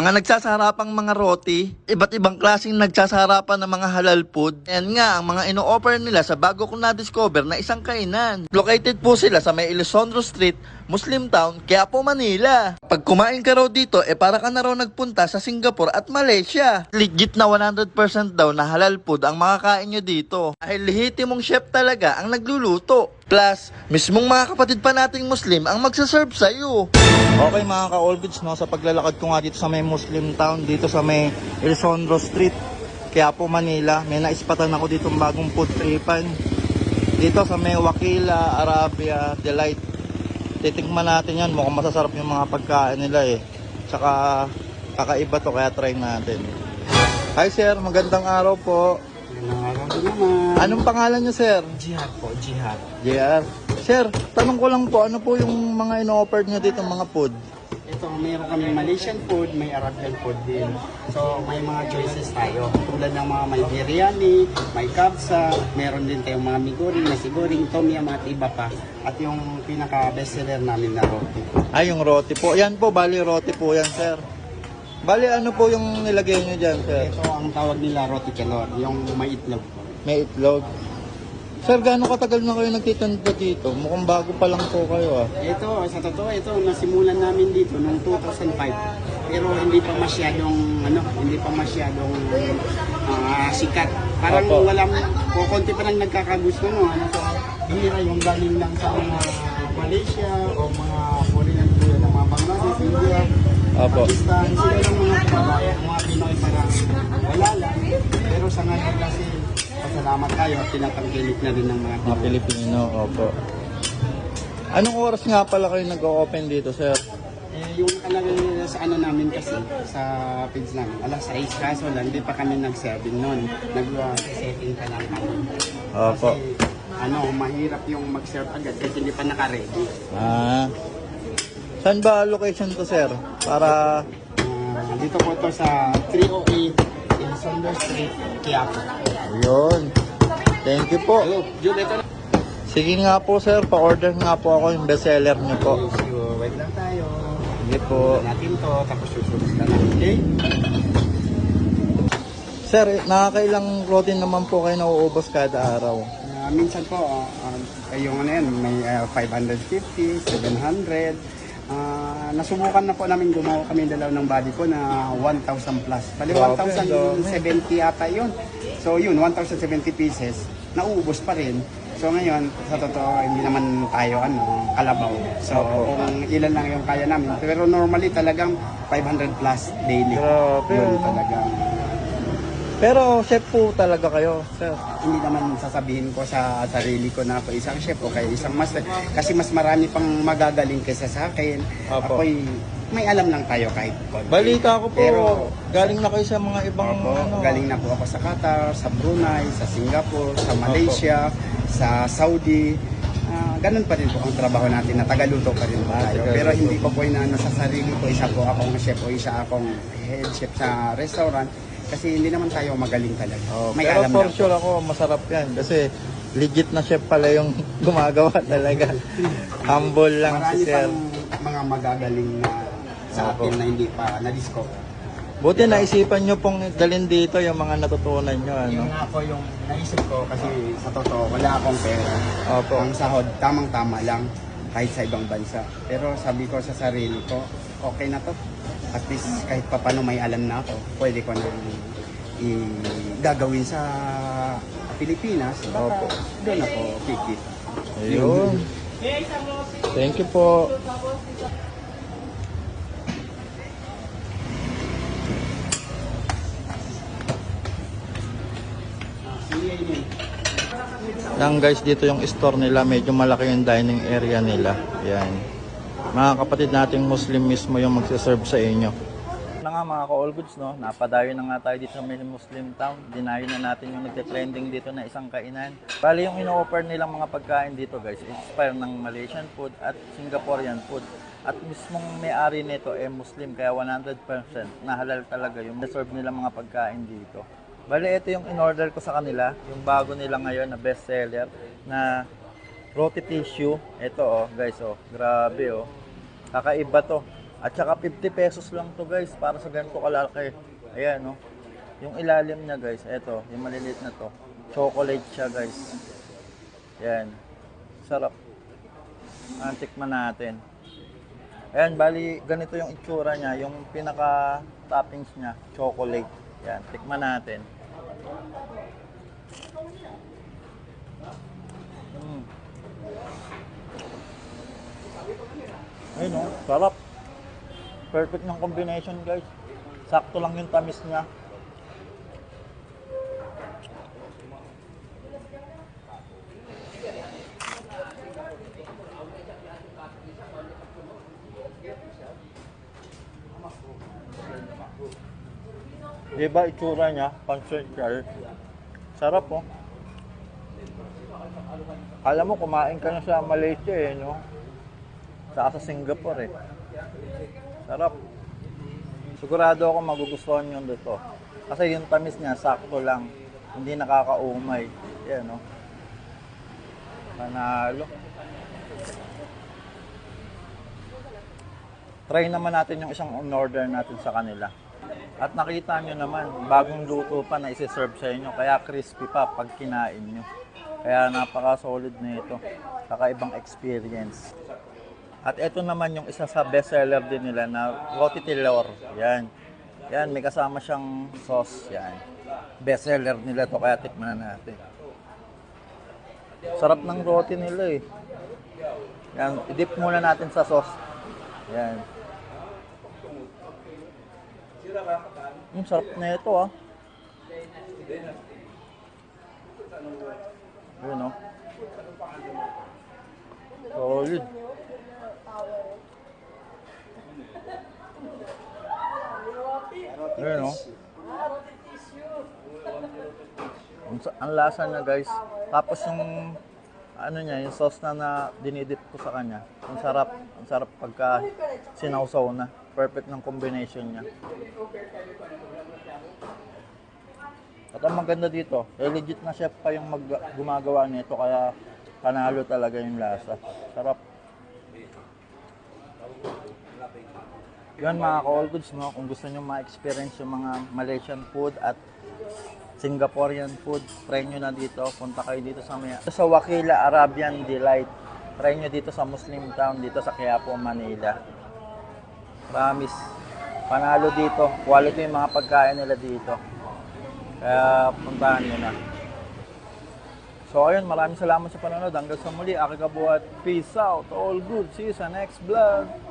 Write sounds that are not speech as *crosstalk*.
Mga nagsasarapang mga roti, iba't ibang klaseng nagsasarapan ng mga halal food. Yan nga ang mga ino-offer nila sa bago kong na-discover na isang kainan. Located po sila sa may Elizondo Street, Muslim Town, Quiapo, Manila. Pag kumain ka raw dito, eh para ka na raw nagpunta sa Singapore at Malaysia. Legit na 100% daw na halal food ang makakain nyo dito. Dahil lehitimong chef talaga ang nagluluto. Plus, mismong mga kapatid pa nating Muslim ang magsaserve sa'yo. Okay mga ka-all goods, no, sa paglalakad ko nga dito sa may Muslim town, dito sa may Elizondo Street, Quiapo, Manila, may naispatan ako dito bagong food tripan. Dito sa may Wakila, Arabia, Delight. Titikman natin yan, mukhang masasarap yung mga pagkain nila eh. Tsaka kakaiba to, kaya try natin. Hi sir, magandang araw po. Naman. Anong pangalan niyo sir? Jihad po, jihad. JR. Sir, tanong ko lang po, ano po yung mga ino-offer niyo dito mga food? Ito, mayroon kami Malaysian food, may Arabian food din. So, may mga choices tayo. Tulad ng mga may biryani, may kabsa, meron din tayong mga miguring, nasi goreng, tom yum at iba pa. At yung pinaka bestseller namin na roti. Ay, yung roti po. Yan po, bali roti po yan, sir. Bali, ano po yung nilagay nyo dyan, sir? Ito ang tawag nila roti kelor, yung may itlog po. May itlog. Sir, gaano katagal na kayo nagtitinda dito? Mukhang bago pa lang po kayo, ah. Ito, sa totoo, ito, nasimulan namin dito noong 2005. Pero hindi pa masyadong, ano, hindi pa masyadong ah, sikat. Parang Opo. walang, o konti pa lang nagkakagusto, no? Ano, so, bihira yung galing lang sa mga Malaysia o mga foreign country ng mga Bangladesh, India, Opo. Pakistan, sila lang mga kababayan, mga Pinoy parang wala lang. Pero sa ngayon kasi, pasalamat tayo at tinatangkilik na rin ng mga Mga. Pilipino, opo. Anong oras nga pala kayo nag-open dito, sir? Eh, yung nakalagay sa ano namin kasi, sa page namin, alas 6 kaso lang, hindi pa kami nag-serving noon. Nag-setting pa lang kami. Opo. Kasi, ano, mahirap yung mag-serve agad kasi hindi pa naka-ready. Ah. Saan ba location to, sir? Para... Ah, dito po to sa 308 Elizondo Street, Quiapo. Ayun. Thank you po. Sige nga po, sir. Pa-order nga po ako yung bestseller niyo po. Wait lang tayo. Sige po. natin to, tapos susunod na lang. Okay? Sir, nakakailang roti naman po kayo nauubos kada araw? Ah, minsan po, uh, uh, yung ano yan, may ah, 550, 700. Ah, nasubukan na po namin gumawa kami dalaw ng body ko na 1,000 plus. Bali Grabe, 1,070 yata yun. So yun, 1,070 pieces, nauubos pa rin. So ngayon, sa totoo, hindi naman tayo ano, kalabaw. So Opo. kung ilan lang yung kaya namin. Pero normally talagang 500 plus daily. Grabe, Yun talagang Pero chef po talaga kayo, sir. hindi naman sasabihin ko sa sarili ko na ako isang chef o kaya isang master kasi mas marami pang magagaling kaysa sa akin. Opo. Ako'y may alam lang tayo kahit konti. Balita ko po, Pero galing na kayo sa mga ibang Opo, ano. galing na po ako sa Qatar, sa Brunei, sa Singapore, sa Malaysia, sa Saudi. Ah, ganun pa rin po ang trabaho natin na tagaluto pa rin po Ah, tayo. tagaluto. Pero hindi ko po inaano sa sarili ko, isa po akong chef o isa akong head chef sa restaurant kasi hindi naman tayo magaling talaga. Oh, may pero alam for lang sure ako, masarap yan. Kasi legit na chef pala yung *laughs* gumagawa talaga. Humble lang Marami si sir. pang mga magagaling na sa Opo. atin na hindi pa na-discover. Buti naisipan nyo pong dalhin dito yung mga natutunan nyo. Ano? Yung nga po yung naisip ko kasi sa totoo wala akong pera. Opo. Ang sahod tamang-tama lang kahit sa ibang bansa. Pero sabi ko sa sarili ko, okay na to. At least kahit pa paano may alam na ako, pwede ko na i- gagawin sa Pilipinas. Baka Opo. doon ako kikita. Ayun. Thank you po. Lang guys, dito yung store nila. Medyo malaki yung dining area nila. Yan. Mga kapatid nating Muslim mismo yung magsiserve sa inyo. Na nga mga ka-all goods, no? Napadayo na nga tayo dito sa Muslim town. Dinayo na natin yung nagte-trending dito na isang kainan. Bali yung ino-offer nilang mga pagkain dito guys, inspired ng Malaysian food at Singaporean food. At mismong may-ari nito eh Muslim, kaya 100% na halal talaga yung deserve nilang mga pagkain dito. Bali, ito yung in-order ko sa kanila, yung bago nila ngayon na bestseller na roti tissue. Ito oh, guys oh, grabe oh. Kakaiba to. At saka 50 pesos lang to guys para sa ganito kalaki. Ayan no. Yung ilalim niya guys, eto, yung maliliit na to. Chocolate siya guys. Ayan. Sarap. Ah, tikman natin. Ayan, bali, ganito yung itsura niya. Yung pinaka toppings niya, chocolate. Ayan, tikman natin. Mm. Ayun oh, sarap. Perfect ng combination guys. Sakto lang yung tamis niya. Diba itsura niya, pansensya. Sarap oh. Alam mo, kumain ka na sa Malaysia eh, no? Saka sa Singapore eh. Sarap. Sigurado ako magugustuhan nyo dito. Kasi yung tamis niya, sakto lang. Hindi nakakaumay. Yan, no? Panalo. Try naman natin yung isang on-order natin sa kanila. At nakita nyo naman, bagong luto pa na isi-serve sa inyo. Kaya crispy pa pag kinain nyo. Kaya napaka-solid na ito. Kakaibang experience. At ito naman yung isa sa bestseller din nila na roti tilor. Yan. Yan, may kasama siyang sauce. Yan. Bestseller nila to kaya tikman na natin. Sarap ng roti nila eh. Yan, i-dip muna natin sa sauce. Yan. Yung sarap na ito ah. Yun oh. Solid. Yun oh. Sa- ang lasa niya guys. Tapos yung ano niya, yung sauce na, na dinidip ko sa kanya. Ang sarap. Ang sarap pagka sinawsaw na. Perfect ng combination niya. At ang maganda dito, eh, legit na chef pa yung mag gumagawa nito kaya panalo talaga yung lasa. Sarap. Yan mga ka-all goods, no? kung gusto nyo ma-experience yung mga Malaysian food at Singaporean food, try nyo na dito. Punta kayo dito sa may, sa Wakila Arabian Delight. Try nyo dito sa Muslim Town, dito sa Quiapo, Manila. Promise. Panalo dito. Quality yung mga pagkain nila dito. Kaya puntahan nyo na. So ayun, maraming salamat sa panonood. Hanggang sa muli, Aki Kabuhat. Peace out. All good. See you sa next vlog.